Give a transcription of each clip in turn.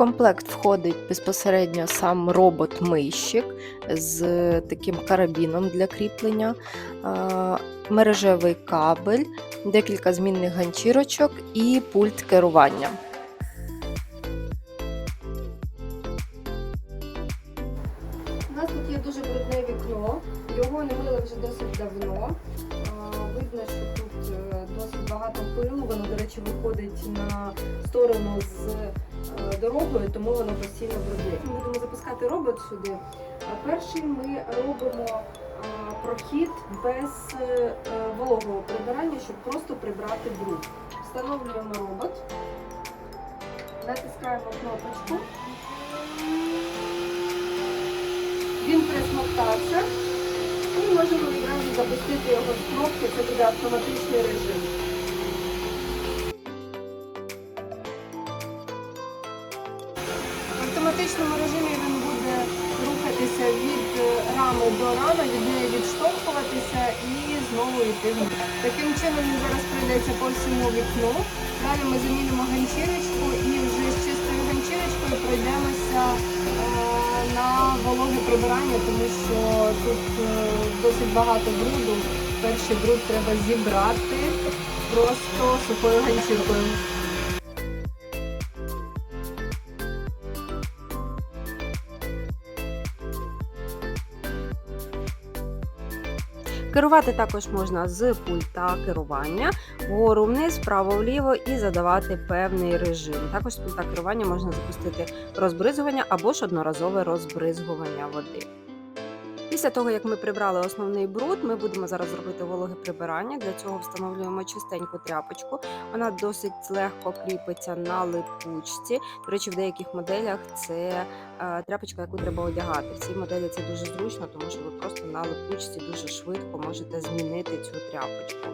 комплект входить безпосередньо сам робот-мийщик з таким карабіном для кріплення, мережевий кабель, декілька змінних ганчірочок і пульт керування. У нас тут є дуже брудне вікно, його не мили вже досить давно. Видно, що тут е, досить багато пилу, воно, до речі, виходить на сторону з дорогою, тому воно постійно брудне. Ми будемо запускати робот сюди. Перший ми робимо прохід без е, е, вологого прибирання, щоб просто прибрати бруд. Встановлюємо робот, натискаємо кнопочку. Він присмоктався. І можемо відразу запустити його з кнопки, це буде автоматичний режим. Автоматичному режимі він буде рухатися від е, рами до рами, від неї відштовхуватися і знову йти вниз. Таким чином він зараз пройдеться по всьому вікну. Далі ми замінимо ганчірочку і вже з чистою ганчірочкою пройдемося е, на вологе прибирання, тому що тут е, досить багато бруду. Перший бруд треба зібрати просто сухою ганчіркою. Керувати також можна з пульта керування вгору вниз, вправо вліво і задавати певний режим. Також з пульта керування можна запустити розбризування або ж одноразове розбризгування води. Після того, як ми прибрали основний бруд, ми будемо зараз робити вологе прибирання. Для цього встановлюємо чистеньку тряпочку. Вона досить легко кріпиться на липучці. До речі, в деяких моделях це е, тряпочка, яку треба одягати. В цій моделі це дуже зручно, тому що ви просто на липучці дуже швидко можете змінити цю тряпочку.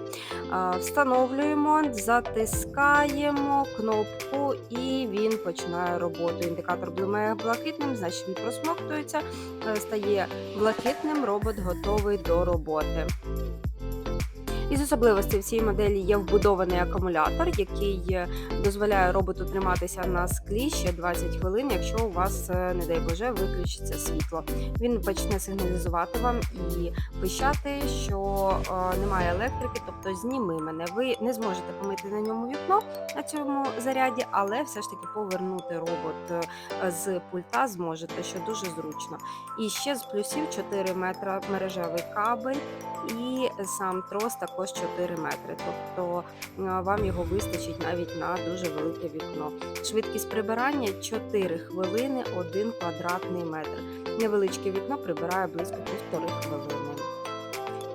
Е, Встановлюємо, затискаємо кнопку, і він починає роботу. Індикатор блимає блакитним, значить він просмоктується, е, стає блакитним. Робот готовий до роботи. Із особливостей в цій моделі є вбудований акумулятор, який е, дозволяє роботу триматися на склі ще 20 хвилин, якщо у вас, е, не дай Боже, виключиться світло. Він почне сигналізувати вам і пищати, що е, немає електрики, тобто зніми мене. Ви не зможете помити на ньому вікно на цьому заряді, але все ж таки повернути робот з пульта зможете, що дуже зручно. І ще з плюсів 4 метра мережевий кабель і сам трос також 4 метри. Тобто е, вам його вистачить навіть на дуже велике вікно. Швидкість прибирання 4 хвилини 1 квадратний метр. Невеличке вікно прибирає близько півтори хвилини.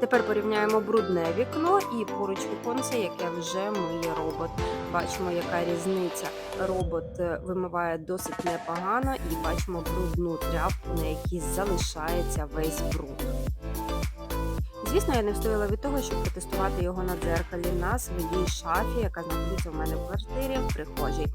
Тепер порівняємо брудне вікно і поруч віконце, яке вже миє робот. Бачимо, яка різниця. Робот е, вимиває досить непогано і бачимо брудну тряпку, на якій залишається весь бруд. Звісно, я не встояла від того, щоб протестувати його на дзеркалі на своїй шафі, яка знаходиться в мене в квартирі в прихожій.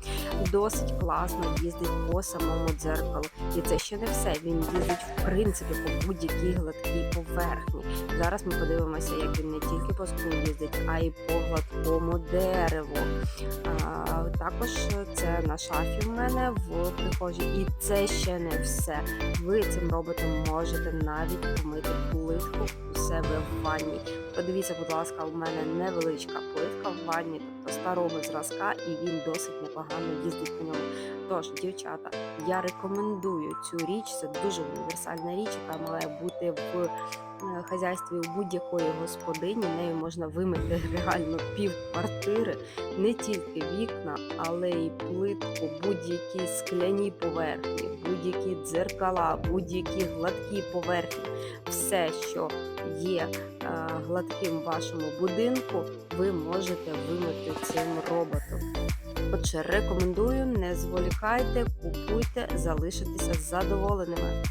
Досить класно їздить по самому дзеркалу. І це ще не все. Він їздить в принципі по будь-якій гладкій поверхні. Зараз ми подивимося, як він не тільки по склу їздить, а й по гладкому дереву. А, також це на шафі в мене в прихожій. І це ще не все. Ви цим роботом можете навіть помити плитку у себе в ванні. Подивіться, будь ласка, у мене невеличка плитка в ванні, тобто старого зразка, і він досить непогано їздить по ньому. Тож, дівчата, я рекомендую цю річ. Це дуже універсальна річ, яка має бути в е, хазяйстві у будь-якої господині. Нею можна вимити реально пів квартири, не тільки вікна, але й плитку, будь-які скляні поверхні, будь-які дзеркала, будь-які гладкі поверхні. Все, що є гладким вашому будинку, ви можете вимити цим роботом. Отже, рекомендую, не зволікайте, купуйте, залишитеся задоволеними.